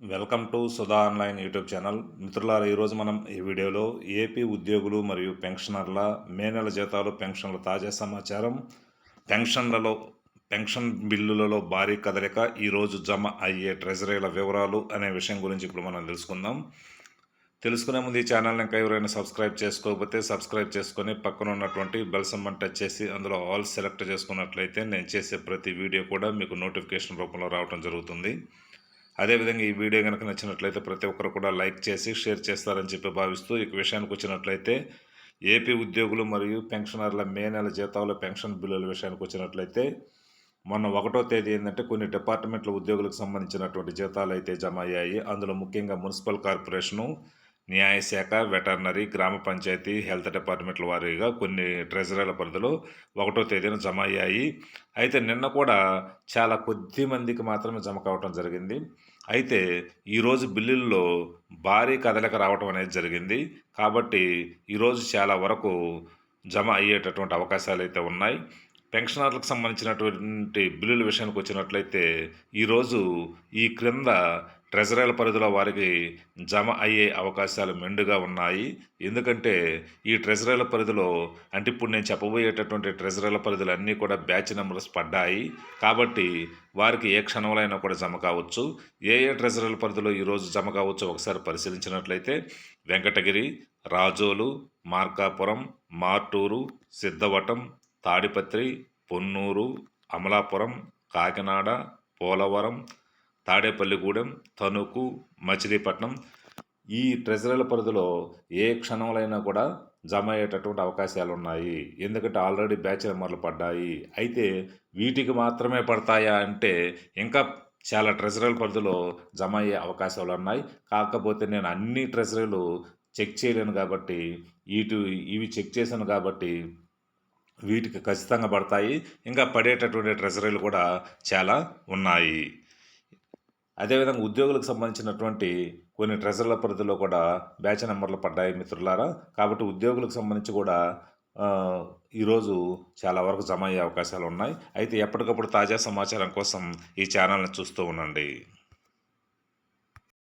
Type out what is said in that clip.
Welcome to Sudha online YouTube channel. మిత్రులారా ఈరోజు మనం ఈ వీడియోలో ఏపీ ఉద్యోగులు మరియు పెన్షనర్ల మే నెల జీతాలు పెన్షన్ల తాజా సమాచారం పెన్షన్లలో పెన్షన్ బిల్లులలో భారీ కదలిక ఈరోజు జమ అయ్యే ట్రెజరీల వివరాలు అనే విషయం గురించి ఇప్పుడు మనం తెలుసుకుందాం. తెలుసుకునే ముందు ఈ ఛానల్ని ఇంకా ఎవరైనా సబ్స్క్రైబ్ చేసుకోకపోతే సబ్స్క్రైబ్ చేసుకొని పక్కన ఉన్నటువంటి బెల్ సింబల్ టచ్ చేసి అందులో ఆల్ సెలెక్ట్ చేసుకున్నట్లయితే నేను చేసే ప్రతి వీడియో కూడా మీకు నోటిఫికేషన్ రూపంలో రావడం జరుగుతుంది. అదేవిధంగా ఈ వీడియో కనుక నచ్చినట్లయితే ప్రతి ఒక్కరు కూడా లైక్ చేసి షేర్ చేస్తారని చెప్పి భావిస్తూ ఈ విషయానికి వచ్చినట్లయితే ఏపీ ఉద్యోగులు మరియు పెన్షనర్ల మే నెల జీతాల పెన్షన్ బిల్లుల విషయానికి వచ్చినట్లయితే మొన్న ఒకటో తేదీ ఏంటంటే కొన్ని డిపార్ట్మెంట్ల ఉద్యోగులకు సంబంధించినటువంటి జీతాలు అయితే జమ అయ్యాయి. అందులో ముఖ్యంగా మున్సిపల్ కార్పొరేషను న్యాయశాఖ వెటర్నరీ గ్రామ పంచాయతీ హెల్త్ డిపార్ట్మెంట్ల వారీగా కొన్ని ట్రెజరీల పరిధిలో ఒకటో తేదీన జమ అయ్యాయి. అయితే నిన్న కూడా చాలా కొద్ది మందికి మాత్రమే జమ కావటం జరిగింది. అయితే ఈరోజు బిల్లుల్లో భారీ కదలిక రావటం అనేది జరిగింది. కాబట్టి ఈరోజు చాలా వరకు జమ అయ్యేటటువంటి అవకాశాలు అయితే ఉన్నాయి. పెన్షనర్లకు సంబంధించినటువంటి బిల్లుల విషయానికి వచ్చినట్లయితే ఈరోజు ఈ క్రింద ట్రెజరీల పరిధిలో వారికి జమ అయ్యే అవకాశాలు మెండుగా ఉన్నాయి. ఎందుకంటే ఈ ట్రెజరీల పరిధిలో అంటే ఇప్పుడు నేను చెప్పబోయేటటువంటి ట్రెజరీల పరిధిలో అన్నీ కూడా బ్యాచ్ నెంబర్స్ పడ్డాయి. కాబట్టి వారికి ఏ క్షణంలో కూడా జమ కావచ్చు. ఏ ఏ ట్రెజరీల పరిధిలో ఈరోజు జమ కావచ్చు ఒకసారి పరిశీలించినట్లయితే వెంకటగిరి రాజోలు మార్కాపురం మార్టూరు సిద్ధవటం తాడిపత్రి పొన్నూరు అమలాపురం కాకినాడ పోలవరం తాడేపల్లిగూడెం తణుకు మచిలీపట్నం ఈ ట్రెజరీల పరిధిలో ఏ క్షణంలో కూడా జమ అయ్యేటటువంటి అవకాశాలు ఉన్నాయి ఎందుకంటే ఆల్రెడీ బ్యాచ్లు మొదలు పడ్డాయి. అయితే వీటికి మాత్రమే పడతాయా అంటే ఇంకా చాలా ట్రెజరీల పరిధిలో జమ అయ్యే అవకాశాలు ఉన్నాయి. కాకపోతే నేను అన్ని ట్రెజరీలు చెక్ చేయలేను కాబట్టి ఇటు ఇవి చెక్ చేశాను కాబట్టి వీటికి ఖచ్చితంగా పడతాయి. ఇంకా పడేటటువంటి ట్రెజరీలు కూడా చాలా ఉన్నాయి. అదేవిధంగా ఉద్యోగులకు సంబంధించినటువంటి కొన్ని ట్రెజర్ల పరిధిలో కూడా బ్యాచ్ నెంబర్లు పడ్డాయి మిత్రులారా. కాబట్టి ఉద్యోగులకు సంబంధించి కూడా ఈరోజు చాలా వరకు జమ అయ్యే అవకాశాలు ఉన్నాయి. అయితే ఎప్పటికప్పుడు తాజా సమాచారం కోసం ఈ ఛానల్ని చూస్తూ ఉండండి.